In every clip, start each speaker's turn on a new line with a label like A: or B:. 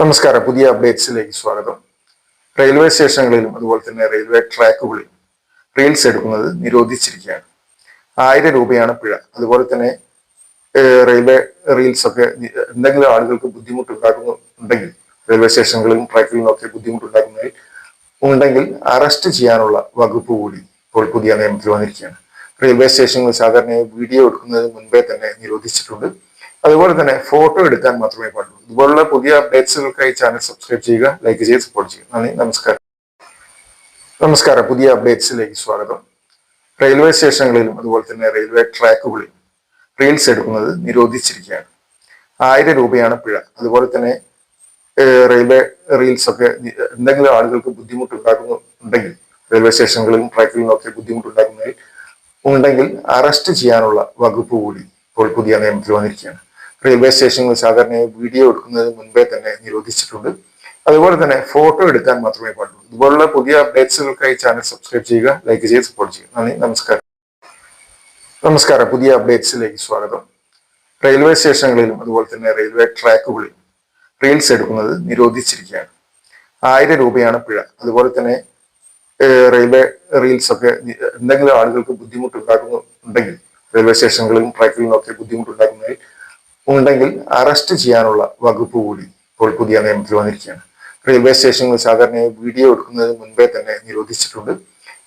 A: നമസ്കാരം. പുതിയ അപ്ഡേറ്റ്സിലേക്ക് സ്വാഗതം. റെയിൽവേ സ്റ്റേഷനുകളിലും അതുപോലെ തന്നെ റെയിൽവേ ട്രാക്കുകളിലും റീൽസ് എടുക്കുന്നത് നിരോധിച്ചിരിക്കുകയാണ്. ആയിരം രൂപയാണ് പിഴ. അതുപോലെ തന്നെ റെയിൽവേ റീൽസ് ഒക്കെ എന്തെങ്കിലും ആളുകൾക്ക് ബുദ്ധിമുട്ടുണ്ടാക്കുന്നുണ്ടെങ്കിൽ റെയിൽവേ സ്റ്റേഷനുകളിലും ട്രാക്കിലും ഒക്കെ ബുദ്ധിമുട്ടുണ്ടാക്കുന്നതിൽ ഉണ്ടെങ്കിൽ അറസ്റ്റ് ചെയ്യാനുള്ള വകുപ്പ് കൂടി ഇപ്പോൾ പുതിയ നിയമത്തിൽ വന്നിരിക്കുകയാണ്. റെയിൽവേ സ്റ്റേഷനുകൾ സാധാരണയായി വീഡിയോ എടുക്കുന്നതിന് മുൻപേ തന്നെ നിരോധിച്ചിട്ടുണ്ട്. അതുപോലെ തന്നെ ഫോട്ടോ എടുക്കാൻ മാത്രമേ പാടുള്ളൂ. ഇതുപോലുള്ള പുതിയ അപ്ഡേറ്റ്സുകൾക്കായി ചാനൽ സബ്സ്ക്രൈബ് ചെയ്യുക ലൈക്ക് ചെയ്ത് സപ്പോർട്ട് ചെയ്യുക. നന്ദി നമസ്കാരം. നമസ്കാരം. പുതിയ അപ്ഡേറ്റ്സിലേക്ക് സ്വാഗതം. റെയിൽവേ സ്റ്റേഷനുകളിലും അതുപോലെ തന്നെ റെയിൽവേ ട്രാക്കുകളിലും റീൽസ് എടുക്കുന്നത് നിരോധിച്ചിരിക്കുകയാണ്. ആയിരം രൂപയാണ് പിഴ. അതുപോലെ തന്നെ റെയിൽവേ റീൽസ് ഒക്കെ എന്തെങ്കിലും ആളുകൾക്ക് ബുദ്ധിമുട്ടുണ്ടാക്കുന്നുണ്ടെങ്കിൽ റെയിൽവേ സ്റ്റേഷനുകളിലും ട്രാക്കിലും ഒക്കെ ബുദ്ധിമുട്ടുണ്ടാക്കുന്നതിൽ ഉണ്ടെങ്കിൽ അറസ്റ്റ് ചെയ്യാനുള്ള വകുപ്പ് കൂടി ഇപ്പോൾ പുതിയ നിയമത്തിൽ വന്നിരിക്കുകയാണ്. റെയിൽവേ സ്റ്റേഷനുകൾ സാധാരണയായി വീഡിയോ എടുക്കുന്നതിന് മുൻപേ തന്നെ നിരോധിച്ചിട്ടുണ്ട്. അതുപോലെ തന്നെ ഫോട്ടോ എടുക്കാൻ മാത്രമേ പാടുള്ളൂ. ഇതുപോലുള്ള പുതിയ അപ്ഡേറ്റ്സുകൾക്കായി ചാനൽ സബ്സ്ക്രൈബ് ചെയ്യുക ലൈക്ക് ചെയ്ത് സപ്പോർട്ട് ചെയ്യുക. നന്ദി നമസ്കാരം. നമസ്കാരം പുതിയ അപ്ഡേറ്റ്സിലേക്ക് സ്വാഗതം. റെയിൽവേ സ്റ്റേഷനുകളിലും അതുപോലെ തന്നെ റെയിൽവേ ട്രാക്കുകളിലും റീൽസ് എടുക്കുന്നത് നിരോധിച്ചിരിക്കുകയാണ്. ആയിരം രൂപയാണ് പിഴ. അതുപോലെ തന്നെ റെയിൽവേ റീൽസ് ഒക്കെ എന്തെങ്കിലും ആളുകൾക്ക് ബുദ്ധിമുട്ടുണ്ടാക്കുന്നുണ്ടെങ്കിൽ റെയിൽവേ സ്റ്റേഷനുകളിലും ട്രാക്കുകളിലും ഒക്കെ ബുദ്ധിമുട്ടുണ്ടാക്കുന്നതിൽ ഉണ്ടെങ്കിൽ അറസ്റ്റ് ചെയ്യാനുള്ള വകുപ്പ് കൂടി ഇപ്പോൾ പുതിയ നിയമത്തിൽ വന്നിരിക്കുകയാണ്. റെയിൽവേ സ്റ്റേഷനുകൾ സാധാരണയായി വീഡിയോ എടുക്കുന്നതിന് മുൻപേ തന്നെ നിരോധിച്ചിട്ടുണ്ട്.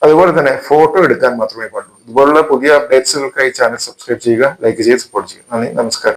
A: അതുപോലെ തന്നെ ഫോട്ടോ എടുക്കാൻ മാത്രമേ പാടുള്ളൂ. ഇതുപോലുള്ള പുതിയ അപ്ഡേറ്റ്സുകൾക്കായി ചാനൽ സബ്സ്ക്രൈബ് ചെയ്യുക ലൈക്ക് ചെയ്ത് സപ്പോർട്ട് ചെയ്യുക. നന്ദി നമസ്കാരം.